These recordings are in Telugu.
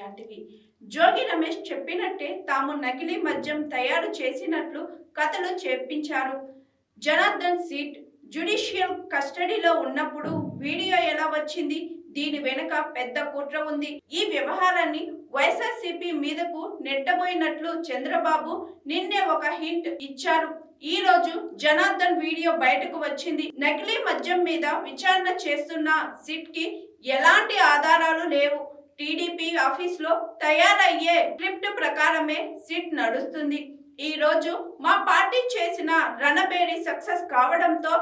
లాంటివి జోగి రమేష్ చెప్పినట్టే తాము నకిలీ మద్యం తయారు చేసినట్లు కథలు చెప్పించారు. జనార్దన్ సీట్ జుడిషియల్ కస్టడీలో ఉన్నప్పుడు వీడియో ఎలా వచ్చింది? దీని వెనుక పెద్ద కుట్ర ఉంది. ఈ వ్యవహారాన్ని వైఎస్ఆర్సీపీ మీదకు నెట్టబోయినట్లు చంద్రబాబు నిన్నే ఒక హింట్ ఇచ్చారు. ఈ రోజు జనార్దన్ వీడియో బయటకు వచ్చింది. నకిలీ మద్యం మీద విచారణ చేస్తున్న సిట్కి ఎలాంటి ఆధారాలు లేవు. టీడీపీ ఆఫీస్లో తయారయ్యే స్క్రిప్ట్ ప్రకారమే సిట్ నడుస్తుంది. ఈ రోజు మా పార్టీ చేసిన రణబేరి సక్సెస్ కావడంతో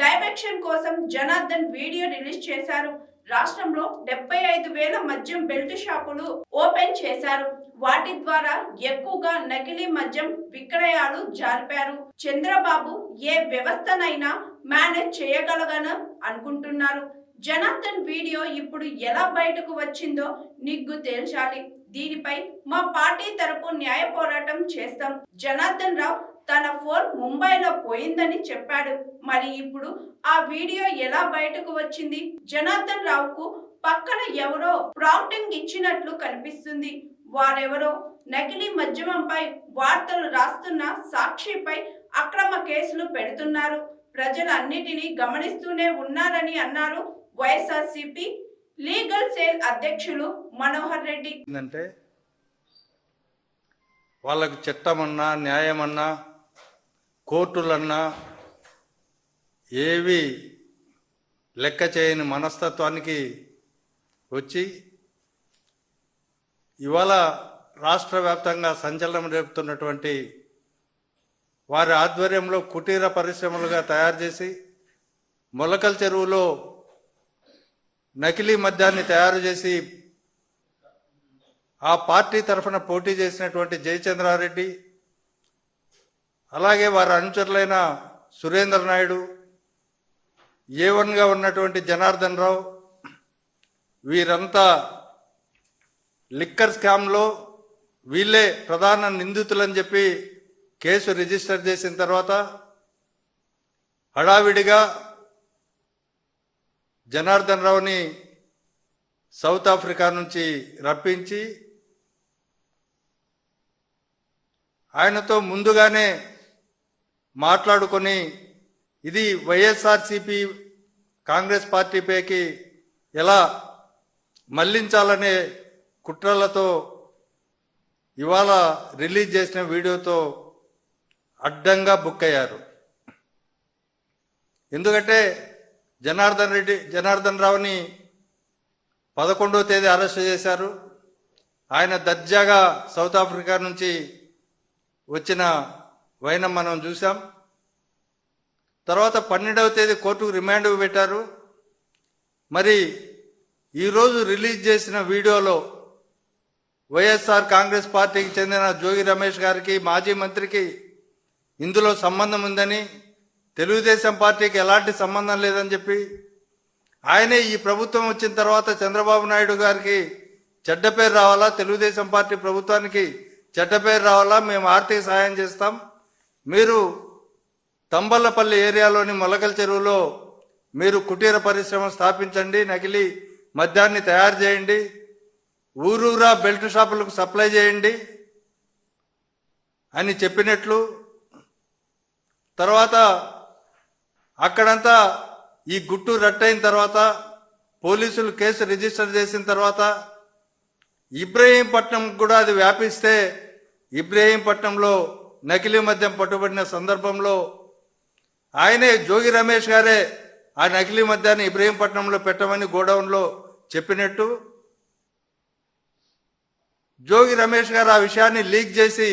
డైరెక్షన్ కోసం జనార్దన్ వీడియో రిలీజ్ చేశారు. రాష్ట్రంలో డెబ్బై ఐదు వేల మద్యం బెల్ట్ షాపులు ఓపెన్ చేశారు. వాటి ద్వారా ఎక్కువగా నకిలీ మద్యం విక్రయాలు జరిపారు. చంద్రబాబు ఏ వ్యవస్థనైనా మేనేజ్ చేయగలగను అనుకుంటున్నారు. జనార్దన్ వీడియో ఇప్పుడు ఎలా బయటకు వచ్చిందో నిగ్గు తేల్చాలి. దీనిపై మా పార్టీ తరపు న్యాయ పోరాటం చేస్తాం. జనార్దన్ రావు తన ఫోన్ ముంబైలో పోయిందని చెప్పాడు. మరి ఇప్పుడు ఆ వీడియో ఎలా బయటకు వచ్చింది? జనార్దన్ రావుకు పక్కన ఎవరో ప్రాంప్టింగ్ ఇచ్చినట్లు కనిపిస్తుంది. వారెవరో నకిలీ మద్యమంపై వార్తలు రాస్తున్న సాక్షిపై అక్రమ కేసులు పెడుతున్నారు. ప్రజలన్నిటినీ గమనిస్తూనే ఉన్నారని అన్నారు వైఎస్ఆర్సీపీ లీగల్ సేల్ అధ్యక్షులు మనోహర్ రెడ్డి. అంటే వాళ్ళకు చట్టమన్నా న్యాయమన్నా కోర్టులన్నా ఏవి లెక్క చేయని మనస్తత్వానికి వచ్చి ఇవాళ రాష్ట్ర వ్యాప్తంగా సంచలనం రేపుతున్నటువంటి వారి ఆధ్వర్యంలో కుటీర పరిశ్రమలుగా తయారు చేసి మొలకల చెరువులో నకిలీ మద్యాన్ని తయారు చేసి ఆ పార్టీ తరఫున పోటీ చేసినటువంటి జయచంద్రారెడ్డి అలాగే వారి అనుచరులైన సురేంద్ర నాయుడు ఏ వన్గా ఉన్నటువంటి జనార్దన్ రావు వీరంతా లిక్కర్ స్కామ్లో వీళ్ళే ప్రధాన నిందితులని చెప్పి కేసు రిజిస్టర్ చేసిన తర్వాత హడావిడిగా జనార్దన్ రావుని సౌత్ ఆఫ్రికా నుంచి రప్పించి ఆయనతో ముందుగానే మాట్లాడుకొని ఇది వైఎస్ఆర్సిపి కాంగ్రెస్ పార్టీపైకి ఎలా మళ్ళించాలనే కుట్రలతో ఇవాళ రిలీజ్ చేసిన వీడియోతో అడ్డంగా బుక్ అయ్యారు. ఎందుకంటే జనార్దన్ రెడ్డి జనార్దన్ రావుని పదకొండవ తేదీ అరెస్ట్ చేశారు. ఆయన దర్జాగా సౌత్ ఆఫ్రికా నుంచి వచ్చిన వైనం మనం చూసాం తర్వాత పన్నెండవ తేదీ కోర్టుకు రిమాండ్ పెట్టారు. మరి ఈరోజు రిలీజ్ చేసిన వీడియోలో వైఎస్ఆర్ కాంగ్రెస్ పార్టీకి చెందిన జోగి రమేష్ గారికి మాజీ మంత్రికి ఇందులో సంబంధం ఉందని తెలుగుదేశం పార్టీకి ఎలాంటి సంబంధం లేదని చెప్పి ఆయనే ఈ ప్రభుత్వం వచ్చిన తర్వాత చంద్రబాబు నాయుడు గారికి చెడ్డ పేరు రావాలా? తెలుగుదేశం పార్టీ ప్రభుత్వానికి చెడ్డ పేరు రావాలా? మేము ఆర్థిక సహాయం చేస్తాం. మీరు తంబల్లపల్లి ఏరియాలోని మొలకల చెరువులో మీరు కుటీర పరిశ్రమ స్థాపించండి నకిలీ మద్యాన్ని తయారు చేయండి ఊరూరా బెల్ట్ షాపులకు సప్లై చేయండి అని చెప్పినట్లు. తర్వాత అక్కడంతా ఈ గుట్టు రట్టయిన తర్వాత పోలీసులు కేసు రిజిస్టర్ చేసిన తర్వాత ఇబ్రహీంపట్నం కూడా అది వ్యాపిస్తే ఇబ్రహీంపట్నంలో నకిలీ మద్యం పట్టుబడిన సందర్భంలో ఆయనే జోగి రమేష్ గారే ఆ నకిలీ మద్యాన్ని ఇబ్రహీంపట్నంలో పెట్టమని గోడౌన్లో చెప్పినట్టు జోగి రమేష్ గారు ఆ విషయాన్ని లీక్ చేసి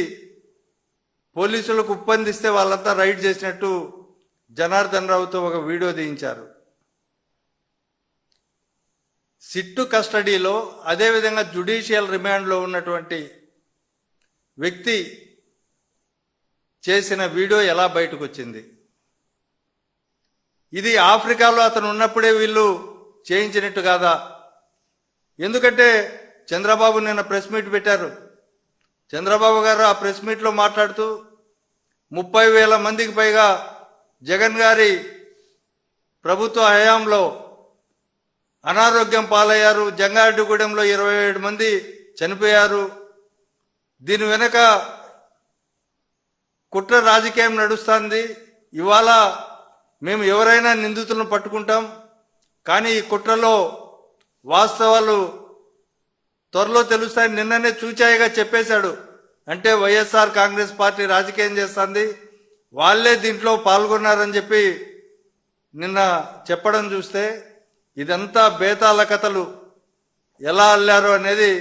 పోలీసులకు ఉప్పందిస్తే వాళ్ళంతా రైడ్ చేసినట్టు జనార్దన్ రావుతో ఒక వీడియో తీయించారు. సిట్టు కస్టడీలో అదేవిధంగా జుడిషియల్ రిమాండ్లో ఉన్నటువంటి వ్యక్తి చేసిన వీడియో ఎలా బయటకు వచ్చింది ఇది ఆఫ్రికాలో అతను ఉన్నప్పుడే వీళ్ళు చేయించినట్టు కాదా? ఎందుకంటే చంద్రబాబు నిన్న ప్రెస్ మీట్ పెట్టారు. చంద్రబాబు గారు ఆ ప్రెస్ మీట్లో మాట్లాడుతూ ముప్పై వేల మందికి పైగా జగన్ గారి ప్రభుత్వ హయాంలో అనారోగ్యం పాలయ్యారు. జంగారెడ్డిగూడెంలో ఇరవై ఏడు మంది చనిపోయారు. దీని వెనక కుట్ర రాజకీయం నడుస్తుంది. ఇవాళ మేము ఎవరైనా నిందితులను పట్టుకుంటాం. కానీ ఈ కుట్రలో వాస్తవాలు త్వరలో తెలుస్తాయి నిన్ననే చూచాయిగా చెప్పేశాడు. అంటే వైఎస్ఆర్ కాంగ్రెస్ పార్టీ రాజకీయం చేస్తుంది. వాళ్ళే దీంట్లో పాల్గొన్నారని చెప్పి నిన్న చెప్పడం చూస్తే ఇదంతా బేతాల కథలు ఎలా అల్లారు అనేది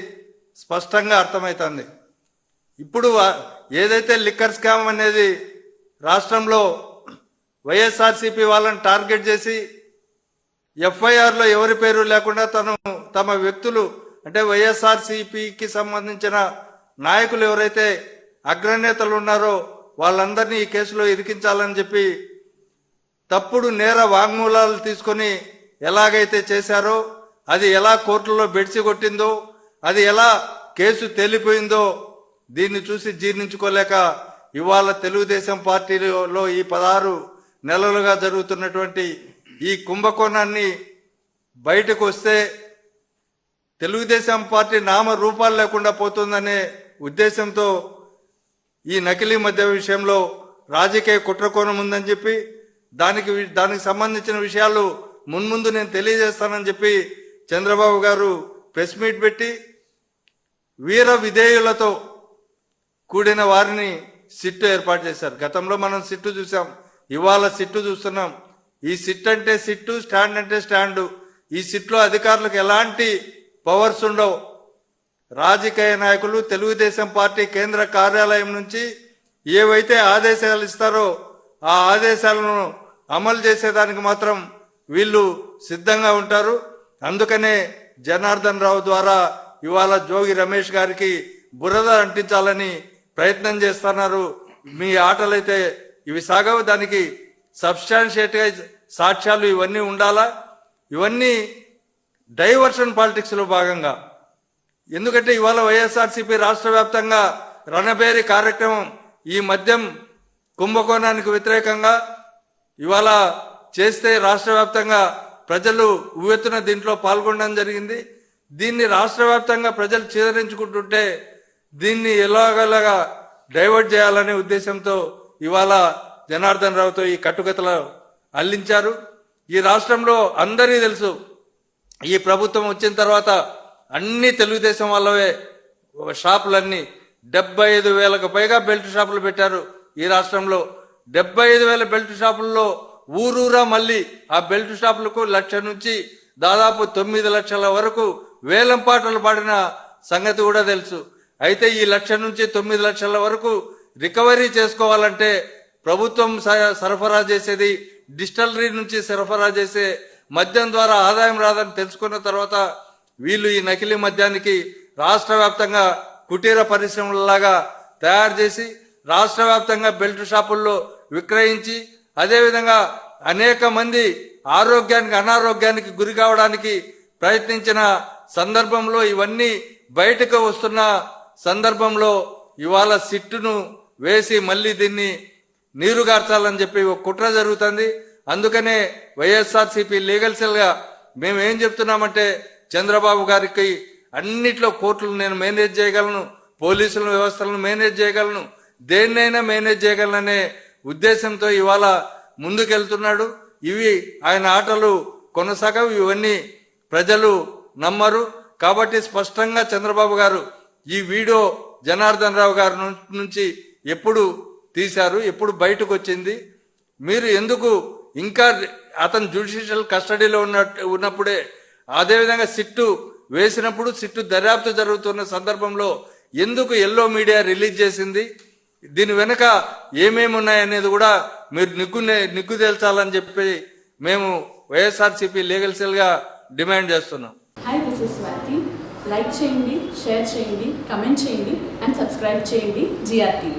స్పష్టంగా అర్థమవుతుంది ఇప్పుడు ఏదైతే లిక్కర్ స్కామ్ అనేది రాష్ట్రంలో వైఎస్ఆర్సీపీ వాళ్ళని టార్గెట్ చేసి ఎఫ్ఐఆర్లో ఎవరి పేరు లేకుండా తను తమ వ్యక్తులు అంటే వైఎస్ఆర్సీపీకి సంబంధించిన నాయకులు ఎవరైతే అగ్రనేతలు ఉన్నారో వాళ్ళందరినీ ఈ కేసులో ఇరికించాలని చెప్పి తప్పుడు నేర వాంగ్మూలాలు తీసుకొని ఎలాగైతే చేశారో అది ఎలా కోర్టులో బెడిసి కొట్టిందో అది ఎలా కేసు తేలిపోయిందో దీన్ని చూసి జీర్ణించుకోలేక ఇవాళ తెలుగుదేశం పార్టీలో ఈ పదహారు నెలలుగా జరుగుతున్నటువంటి ఈ కుంభకోణాన్ని బయటకు వస్తే తెలుగుదేశం పార్టీ నామ రూపాలు లేకుండా పోతుందనే ఉద్దేశంతో ఈ నకిలీ మద్య విషయంలో రాజకీయ కుట్రకోణం ఉందని చెప్పి దానికి దానికి సంబంధించిన విషయాలు మున్ముందు నేను తెలియజేస్తానని చెప్పి చంద్రబాబు గారు ప్రెస్ మీట్ పెట్టి వీర విధేయులతో కూడిన వారిని సిట్టు ఏర్పాటు చేశారు. గతంలో మనం సిట్టు చూసాం ఇవాళ సిట్టు చూస్తున్నాం. ఈ సిట్ అంటే సిట్టు స్టాండ్ అంటే స్టాండు. ఈ సిట్లో అధికారులకు ఎలాంటి పవర్స్ ఉండవు. రాజకీయ నాయకులు తెలుగుదేశం పార్టీ కేంద్ర కార్యాలయం నుంచి ఏవైతే ఆదేశాలు ఇస్తారో ఆ ఆదేశాలను అమలు చేసేదానికి మాత్రం వీళ్ళు సిద్ధంగా ఉంటారు. అందుకనే జనార్దన్ రావు ద్వారా ఇవాళ జోగి రమేష్ గారికి బురద అంటించాలని ప్రయత్నం చేస్తున్నారు. మీ ఆటలైతే ఇవి సాగవు. దానికి సబ్స్టాన్షియేట్గా సాక్ష్యాలు ఇవన్నీ ఉండాలా? ఇవన్నీ డైవర్షన్ పాలిటిక్స్లో భాగంగా ఎందుకంటే ఇవాళ వైఎస్ఆర్సీపీ రాష్ట్ర వ్యాప్తంగా రణబేరి కార్యక్రమం ఈ మద్యం కుంభకోణానికి వ్యతిరేకంగా ఇవాళ చేస్తే రాష్ట్ర వ్యాప్తంగా ప్రజలు ఉవ్వెత్తున దీంట్లో పాల్గొనడం జరిగింది. దీన్ని రాష్ట్ర వ్యాప్తంగా ప్రజలు చేదరించుకుంటుంటే దీన్ని ఎలాగలాగా డైవర్ట్ చేయాలనే ఉద్దేశంతో ఇవాళ జనార్దన్ రావుతో ఈ కట్టుకథలు అల్లించారు. ఈ రాష్ట్రంలో అందరికీ తెలుసు ఈ ప్రభుత్వం వచ్చిన తర్వాత అన్ని తెలుగుదేశం వాళ్ళవే. షాపులన్నీ డెబ్బై ఐదు వేలకు పైగా బెల్ట్ షాపులు పెట్టారు ఈ రాష్ట్రంలో. డెబ్బై ఐదు వేల బెల్ట్ షాపుల్లో ఊరూరా మళ్ళీ ఆ బెల్ట్ షాపులకు లక్ష నుంచి దాదాపు తొమ్మిది లక్షల వరకు వేలం పాటలు పాడిన సంగతి కూడా తెలుసు. అయితే ఈ లక్ష నుంచి తొమ్మిది లక్షల వరకు రికవరీ చేసుకోవాలంటే ప్రభుత్వం స- సరఫరా చేసేది డిస్టలరీ నుంచి సరఫరా చేసే మద్యం ద్వారా ఆదాయం రాదని తెలుసుకున్న తర్వాత వీళ్ళు ఈ నకిలీ మద్యానికి రాష్ట్ర వ్యాప్తంగా కుటీర పరిశ్రమలలాగా తయారు చేసి రాష్ట్ర వ్యాప్తంగా బెల్ట్ షాపుల్లో విక్రయించి అదేవిధంగా అనేక మంది ఆరోగ్యానికి అనారోగ్యానికి గురి కావడానికి ప్రయత్నించిన సందర్భంలో ఇవన్నీ బయటకు వస్తున్న సందర్భంలో ఇవాళ సిట్టును వేసి మళ్ళీ దీన్ని నీరుగార్చాలని చెప్పి ఒక కుట్ర జరుగుతుంది. అందుకనే వైఎస్ఆర్సీపీ లీగల్ సెల్గా మేము ఏం చెప్తున్నామంటే చంద్రబాబు గారికి అన్నిట్లో కోర్టులు నేను మేనేజ్ చేయగలను పోలీసుల వ్యవస్థలను మేనేజ్ చేయగలను దేన్నైనా మేనేజ్ చేయగలననే ఉద్దేశంతో ఇవాళ ముందుకెళ్తున్నాడు. ఇవి ఆయన ఆటలు కొనసాగవు ఇవన్నీ ప్రజలు నమ్మరు. కాబట్టి స్పష్టంగా చంద్రబాబు గారు ఈ వీడియో జనార్దన్ రావు గారి నుంచి ఎప్పుడు తీశారు ఎప్పుడు బయటకు వచ్చింది మీరు ఎందుకు ఇంకా అతను జ్యుడిషియల్ కస్టడీలో ఉన్నట్టు ఉన్నప్పుడే అదేవిధంగా సిట్టు వేసినప్పుడు సిట్టు దర్యాప్తు జరుగుతున్న సందర్భంలో ఎందుకు ఎల్లో మీడియా రిలీజ్ చేసింది? దీని వెనుక ఏమేమి ఉన్నాయనేది కూడా మీరు నిగ్గు నిగ్గు తేల్చాలని చెప్పి మేము వైఎస్ఆర్సీపీ లీగల్ సెల్గా డిమాండ్ చేస్తున్నాం. Hi this is Swathi like చేయండి షేర్ చేయండి కమెంట్ చేయండి అండ్ సబ్స్క్రైబ్ చేయండి జిఆర్టీవీ